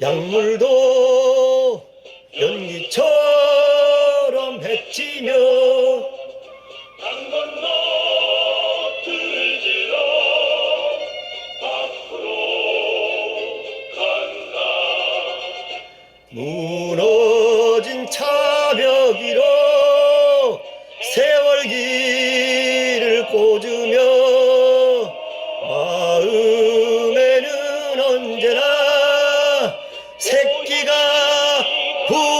약물도 연기처럼 해치며 무너진 차벽 위로 세월기를 꽂으며 새끼가 부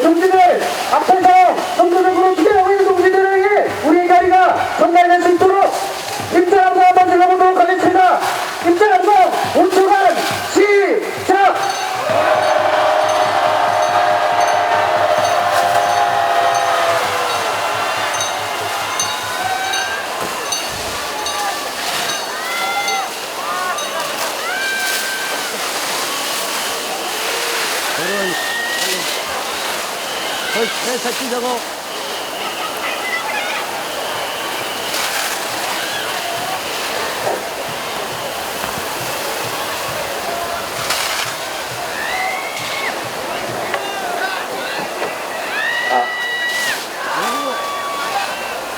동지들 앞에서 선도적으로 기대하고 있는 동지들에게 우리의 자리가 전달될 수 있도록 뛰자고.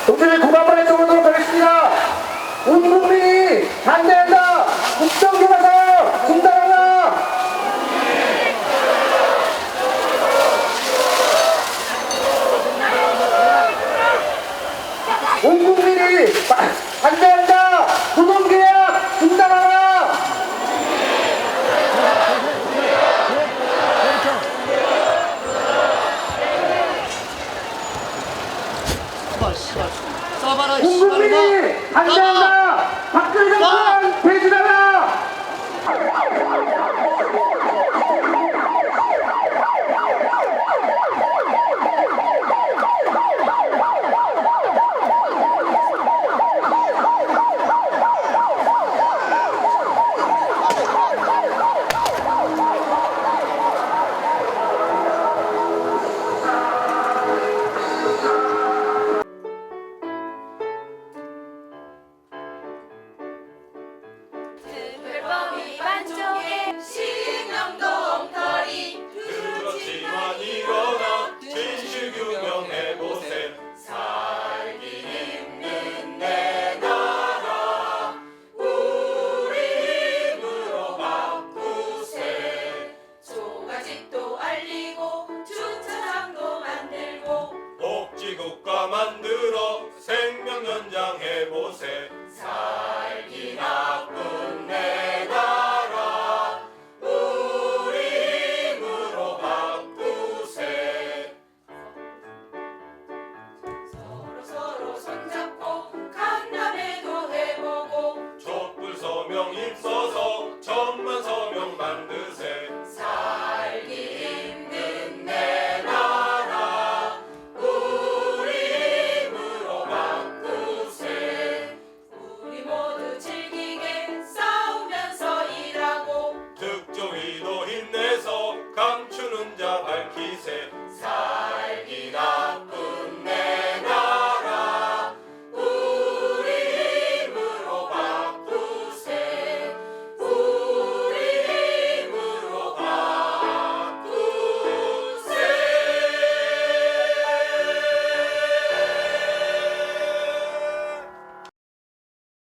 동생을 구간번에 접어도록 하겠습니다. 온 국민이 반대한다. ありがとうございます